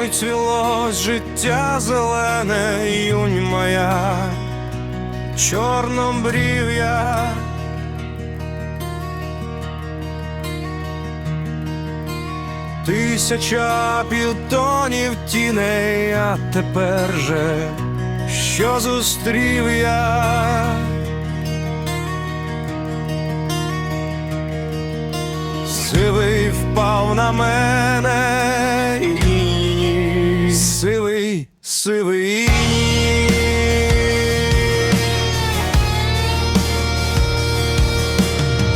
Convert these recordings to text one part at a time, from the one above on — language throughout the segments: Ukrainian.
Ой, цвілось життя зелене, юнь моя, чорнобрів'я. Тисяча підтонів тіней, а тепер же, що зустрів я. Сивий впав на мене, сивий.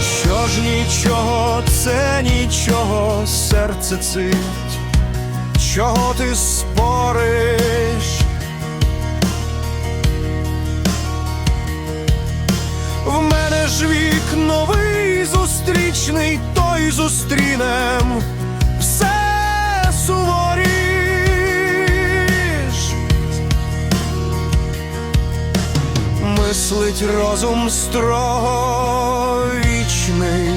Що ж нічого, це нічого, серце цить, чого ти спориш? В мене ж вік новий зустрічний, той зустрінем все суворіш. Мислить розум строго вічний,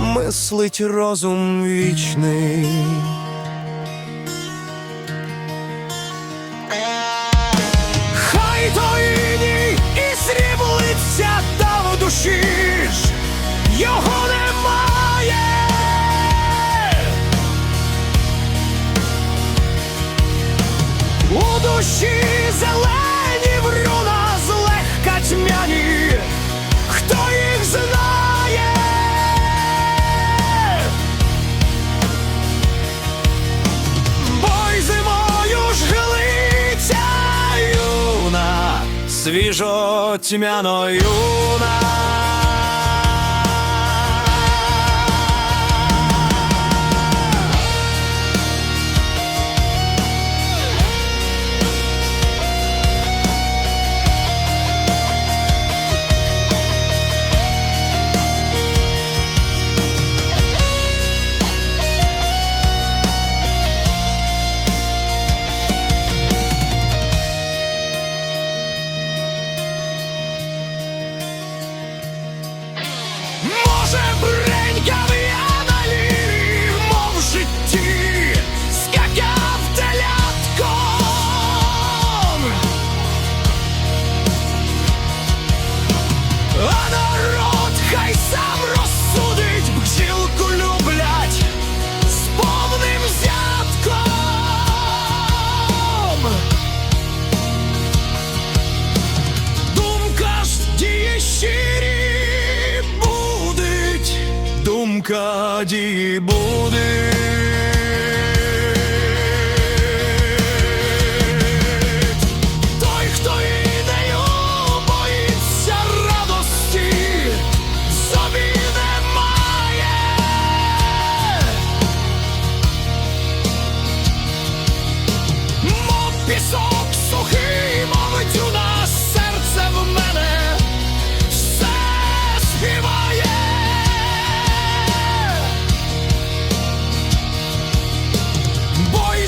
мислить розум вічний. Хай то іній і сріблиться та в душі ж його немає. У душі зелені свіжо тьмяною юна. Думка діє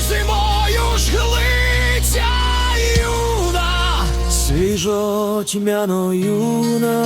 зимою ж глиця юна, свіжо тьмяно юна.